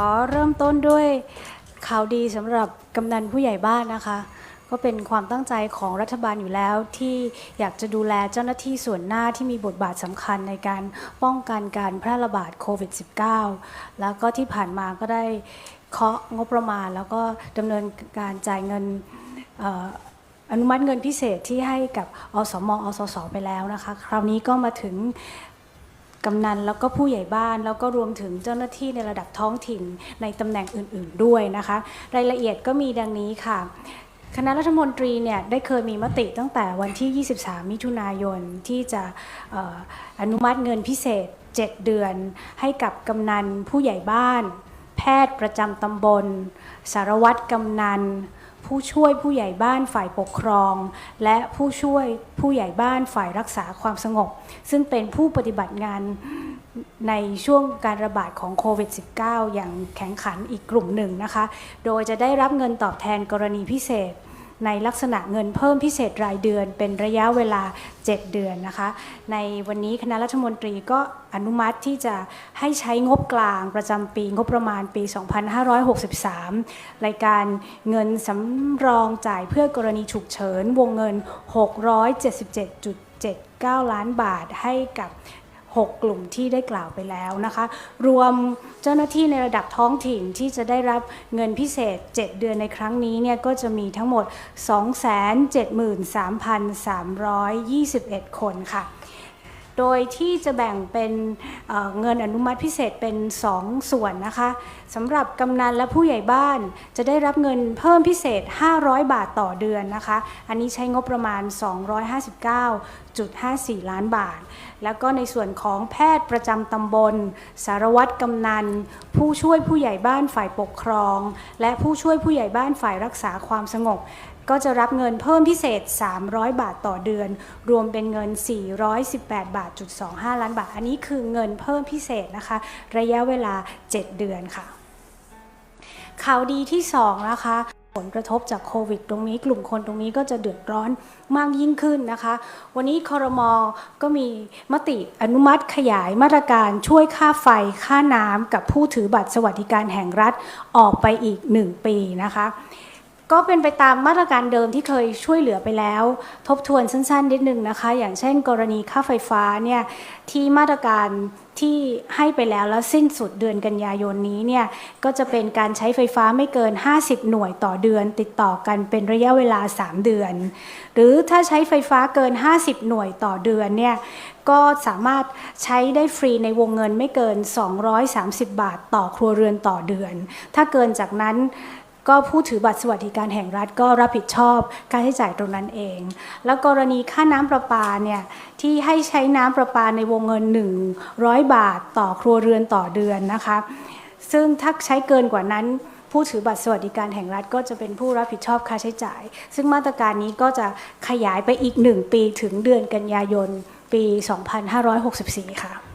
อเริ่มต้นด้วยข่าวดีสำหรับกำนันผู้ใหญ่บ้านนะคะ ก็เป็นความตั้งใจของรัฐบาลอยู่แล้วที่อยากจะดูแลเจ้าหน้าที่ส่วนหน้าที่มีบทบาทสำคัญในการป้องกันการแพร่ระบาดโควิด -19 แล้วก็ที่ผ่านมาก็ได้เคาะงบประมาณ แล้วก็ดำเนินการจ่ายเงินเอ่ออนุมัติเงินพิเศษที่ให้กับอสมอสสไปแล้วนะคะ คราวนี้ก็มาถึง กำนันแล้วก็ผู้ใหญ่บ้าน แล้วก็รวมถึงเจ้าหน้าที่ในระดับท้องถิ่นในตำแหน่งอื่น ๆ ด้วยนะคะ รายละเอียดก็มีดังนี้ค่ะคณะรัฐมนตรีเนี่ยได้เคยมีมติตั้งแต่วันที่ 23 มิถุนายนที่จะออนุมัติเงินพิเศษ 7 เดือน ให้กับกำนันผู้ใหญ่บ้าน แพทย์ประจำตำบล สารวัตรกำนัน ผู้ช่วยผู้ใหญ่บ้านฝ่ายปกครอง และผู้ช่วยผู้ใหญ่บ้านฝ่ายรักษาความสงบ ซึ่งเป็นผู้ปฏิบัติงานในช่วงการระบาดของโควิด -19 อย่างแข็งขันอีกกลุ่มหนึ่งนะคะ โดยจะได้รับเงินตอบแทนกรณีพิเศษ ในลักษณะเงินเพิ่มพิเศษรายเดือน เป็นระยะเวลา 7 เดือนนะคะ ในวันนี้คณะรัฐมนตรีก็อนุมัติที่จะให้ใช้งบกลางประจำปีงบประมาณปี 2563 รายการเงินสำรองจ่ายเพื่อกรณีฉุกเฉินวงเงิน 677.79 ล้านบาทให้กับ 6 กลุ่มที่ได้กล่าวไปแล้วนะคะ รวมเจ้าหน้าที่ในระดับท้องถิ่นที่จะได้รับเงินพิเศษ 7 เดือนในครั้งนี้เนี่ยก็จะมีทั้งหมด 273,321 คนค่ะ โดยที่จะแบ่งเป็นเเงินอนุมัติพิเศษเป็น 2 ส่วนนะคะสำหรับกำนันและผู้ใหญ่บ้านจะได้รับเงินเพิ่มพิเศษ 500 บาทต่อเดือนนะคะ อันนี้ใช้งบประมาณ 259 259.54 ล้านบาท แล้วก็ในส่วนของแพทย์ประจำตำบล สารวัตรกำนัน ผู้ช่วยผู้ใหญ่บ้านฝ่ายปกครอง และผู้ช่วยผู้ใหญ่บ้านฝ่ายรักษาความสงบ ก็จะรับเงินเพิ่มพิเศษ 300 บาทต่อเดือน รวมเป็นเงิน 418 บาทจุด25 ล้านบาท อันนี้คือเงินเพิ่มพิเศษนะคะ ระยะเวลา 7 เดือนค่ะข่าวดีที่2นะคะ ผลกระทบจากโควิดตรงนี้กลุ่มคนตรงนี้ก็จะเดือดร้อนมากยิ่งขึ้นนะคะ วันนี้คอรมอก็มีมติอนุมัติขยายมาตรการช่วยค่าไฟค่าน้ำกับผู้ถือบัตรสวัสดิการแห่งรัฐออกไปอีก 1 ปีนะคะ ก็เป็นไปตามมาตรการเดิมที่เคยช่วยเหลือไปแล้ว ทบทวนสั้นๆ นิดนึงนะคะ อย่างเช่น กรณีค่าไฟฟ้าเนี่ยที่มาตรการที่ให้ไปแล้วแล้วสิ้นสุดเดือนกันยายนนี้เนี่ยก็จะเป็นการใช้ไฟฟ้าไม่เกิน 50 หน่วยต่อเดือน ติดต่อกันเป็นระยะเวลา 3 เดือน หรือถ้าใช้ไฟฟ้าเกิน 50 หน่วยต่อเดือนเนี่ยก็สามารถใช้ได้ฟรีในวงเงินไม่เกิน 230 บาท ต่อครัวเรือนต่อเดือน ถ้าเกินจากนั้น ก็ผู้ถือบัตรสวัสดิการแห่งรัฐก็รับผิดชอบการใช้จ่ายตรงนั้นเอง แล้วกรณีค่าน้ำประปาเนี่ยที่ให้ใช้น้ำประปาในวงเงิน 100 บาทต่อครัวเรือนต่อเดือนนะคะ ซึ่งถ้าใช้เกินกว่านั้นผู้ถือบัตรสวัสดิการแห่งรัฐก็จะเป็นผู้รับผิดชอบค่าใช้จ่าย ซึ่งมาตรการนี้ก็จะขยายไปอีก 1 ปีถึงเดือนกันยายนปี 2564 ค่ะ